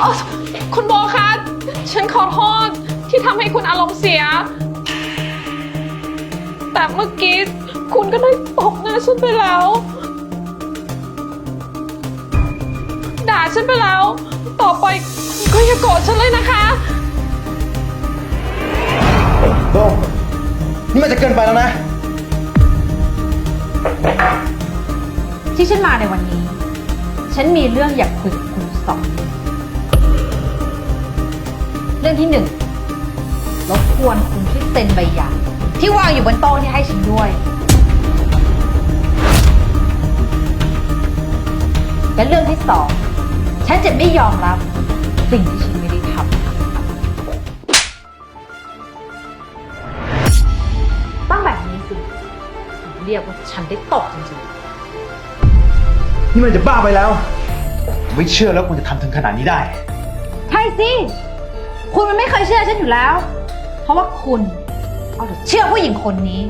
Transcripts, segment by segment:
อ๋อคุณโบคะ ฉันขอโทษที่ทำให้คุณอารมณ์เสีย แต่เมื่อกี้คุณก็ได้ตบหน้าฉันไปแล้ว ด่าฉันไปแล้ว ต่อไปก็อย่าโกรธฉันเลยนะคะ โบนี่มันจะเกินไปแล้วนะ ที่ฉันมาในวันนี้ ฉันมีเรื่องอยากคุยกับคุณสอง เรื่องที่หนึ่งรบกวนคุณที่เซ็นใบหย่าที่วางอยู่บนโต๊ะที่ให้ฉันด้วย และเรื่องที่สอง ฉันจะไม่ยอมรับสิ่งที่ฉันไม่ได้ทำต้องแบบนี้สิถึงเรียกว่าฉันได้ตกจริงๆ นี่มันจะบ้าไปแล้ว ไม่เชื่อแล้วคุณจะทำถึงขนาดนี้ได้ ใช่สิ คุณมันไม่เคยเชื่อฉันอยู่แล้ว เพราะว่าคุณเอาแต่เชื่อผู้หญิงคนนี้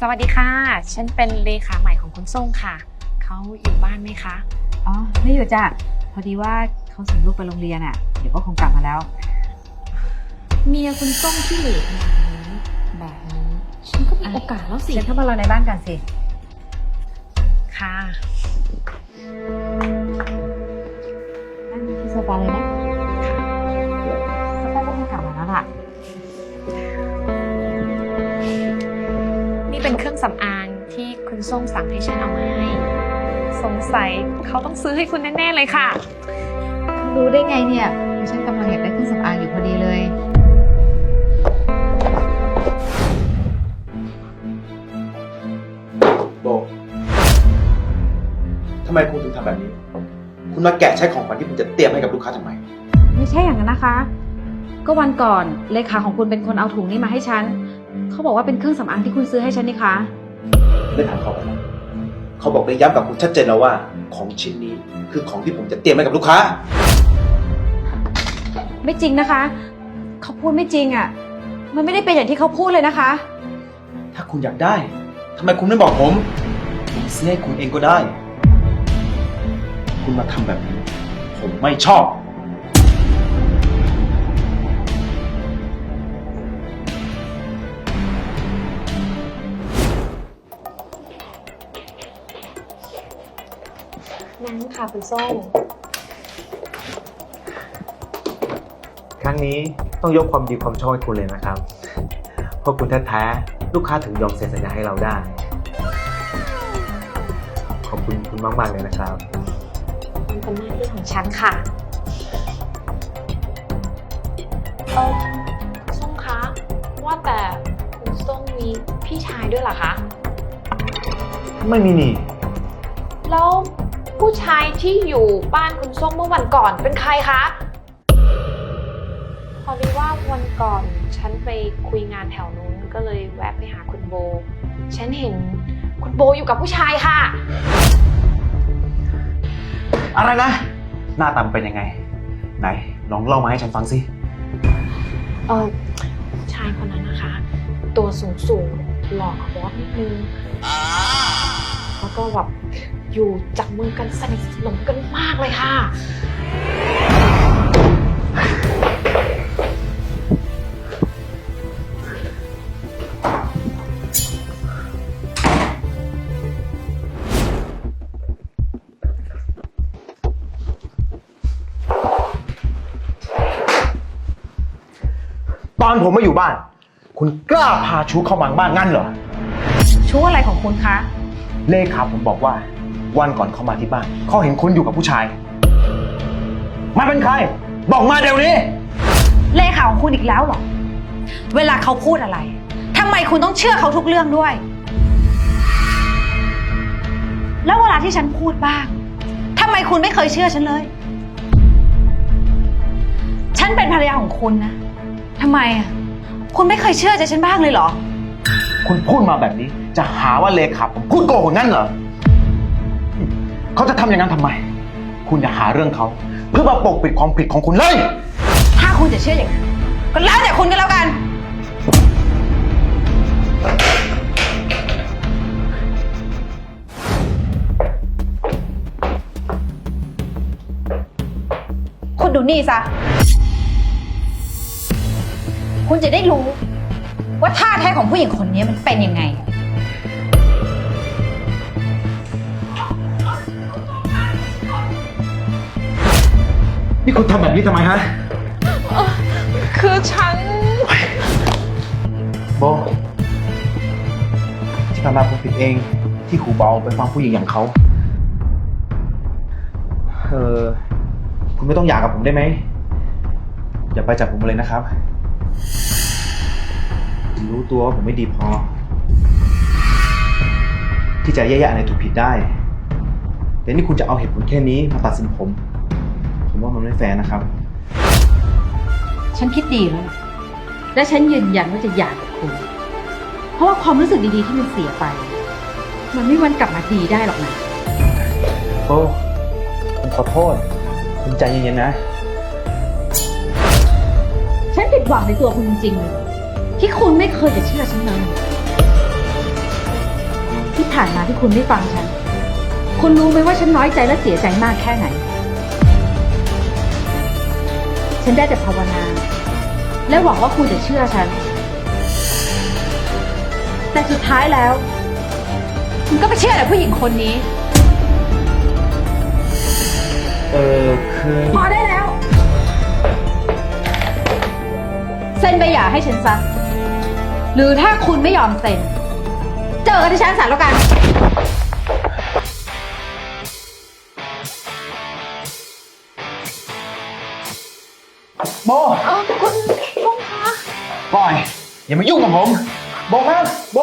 สวัสดีค่ะ ฉันเป็นเลขาใหม่ของคุณส้งค่ะ เขาอยู่บ้านไหมคะ อ๋อ ไม่อยู่จ้ะ พอดีว่าเขาส่งลูกไปโรงเรียนอะ เดี๋ยวก็คงกลับมาแล้ว เมียคุณส้งที่เหลือมาแบบนี้ฉันก็มีโอกาสแล้วสิเชิญเข้ามารอในบ้านกันสิ ค่ะนั่งที่โซฟาเลยนะสักแป๊บก็คงกลับมาแล้วล่ะ นี่เป็นเครื่องสำอางที่คุณส้มสั่งให้ฉันเอามาให้ สงสัยเขาต้องซื้อให้คุณแน่ ๆ เลยค่ะ รู้ได้ไงเนี่ยฉันกำลังอยากได้เครื่องสำอางอยู่พอดีเลย โบทำไมคุณถึงทำแบบนี้ คุณมาแกะใช้ของขวัญที่ผมจะเตรียมให้กับลูกค้าทำไม ไม่ใช่อย่างนั้นนะคะ ก็วันก่อนเลขาของคุณเป็นคนเอาถุงนี้มาให้ฉัน เขาบอกว่าเป็นเครื่องสำอางที่คุณซื้อให้ฉันนี่คะ ได้ถามเขาไปแล้ว เขาบอกได้ย้ำกับคุณชัดเจนแล้วว่าของชิ้นนี้คือของที่ผมจะเตรียมให้กับลูกค้า ไม่จริงนะคะ เขาพูดไม่จริงอะ มันไม่ได้เป็นอย่างที่เขาพูดเลยนะคะ ถ้าคุณอยากได้ทำไมคุณไม่บอกผมผมซื้อให้คุณเองก็ได้ คุณมาทำแบบนี้ ผมไม่ชอบ นั่งค่ะคุณส้มครั้งนี้ต้องยกความดีความชอบให้คุณเลยนะครับ เพราะคุณแท้ๆลูกค้าถึงยอมเซ็นสัญญาให้เราได้ ขอบคุณคุณมาก ๆ เลยนะครับมันเป็นหน้าที่ของฉันค่ะเออส้มคะว่าแต่คุณส้มมีพี่ชายด้วยเหรอคะ ไม่มีนี่ แล้ว ผู้ชายที่อยู่บ้านคุณส้มเมื่อวันก่อนเป็นใครคะ พอดีว่าวันก่อนฉันไปคุยงานแถวนู้นก็เลยแวะไปหาคุณโบ ฉันเห็นคุณโบอยู่กับผู้ชายค่ะ อะไรนะ หน้าตามนเป็นยังไง ไหนลองเล่ามาให้ฉันฟังสิ เออผู้ชายคนนั้นนะคะ ตัวสูงสูงๆหล่อกว่าบอสนิดนึง แล้วก็แบบ อยู่จับมือกันสนิทสนมกันมากเลยค่ะ ตอนผมมาอยู่บ้าน คุณกล้าพาชูเข้ามาบ้านงั้นเหรอ ชู้อะไรของคุณคะ เลขาผมบอกว่า วันก่อนเขามาที่บ้านเขาเห็นคุณอยู่กับผู้ชาย มันเป็นใคร บอกมาเดี๋ยวนี้ เลขาของคุณอีกแล้วเหรอ เวลาเขาพูดอะไรทำไมคุณต้องเชื่อเขาทุกเรื่องด้วย แล้วเวลาที่ฉันพูดบ้างทำไมคุณไม่เคยเชื่อฉันเลย ฉันเป็นภรรยาของคุณนะทำไมอะคุณไม่เคยเชื่อใจฉันบ้างเลยเหรอ คุณพูดมาแบบนี้ จะหาว่าเลขาผมพูดโกหกงั้นเหรอ เขาจะทำอย่างนั้นทำไม คุณอย่าหาเรื่องเขา เพื่อมาปกปิดความผิดของคุณเลย ถ้าคุณจะเชื่ออย่างนั้นก็แล้วแต่คุณก็แล้วกัน คุณดูนี่ซะ คุณจะได้รู้ว่าท่าแท้ของผู้หญิงคนนี้มันเป็นยังไง นี่คุณทำแบบนี้ทำไมฮะ คือฉัน โบที่ผ่านมาผมผิดเองที่หูเบาไปฟังผู้หญิงอย่างเขาเออคุณไม่ต้องหย่ากับผมได้ไหม อย่าไปจากผมเลยนะครับผมรู้ตัวว่าผมไม่ดีพอ ที่จะแยกๆอะไรถูกผิดได้ แต่นี่คุณจะเอาเหตุผลแค่นี้มาตัดสินผม ผมว่ามันไม่แฟร์นะครับ ฉันคิดดีแล้วล่ะและฉันยืนยันว่าจะหย่ากับคุณ เพราะว่าความรู้สึกดีๆที่มันเสียไป มันไม่มีวันกลับมาดีได้หรอกนะ โอ้ผมขอโทษคุณใจเย็นๆนะ ฉันผิดหวังในตัวคุณจริงๆ ที่คุณไม่เคยจะเชื่อฉันเลย ที่ผ่านมาที่คุณไม่ฟังฉัน คุณรู้ไหมว่าฉันน้อยใจและเสียใจมากแค่ไหน ฉันได้แต่ภาวนา และหวังว่าคุณจะเชื่อฉัน แต่สุดท้ายแล้ว คุณก็ไปเชื่อแต่ผู้หญิงคนนี้ เออคือพอได้แล้ว เซ็นใบหย่าให้ฉันซะ หรือถ้าคุณไม่ยอมเซ็น เจอกันที่ชั้นศาลแล้วกัน โบเออคุณลุงคะ ปล่อย อย่ามายุ่งกับผม โบครับโบ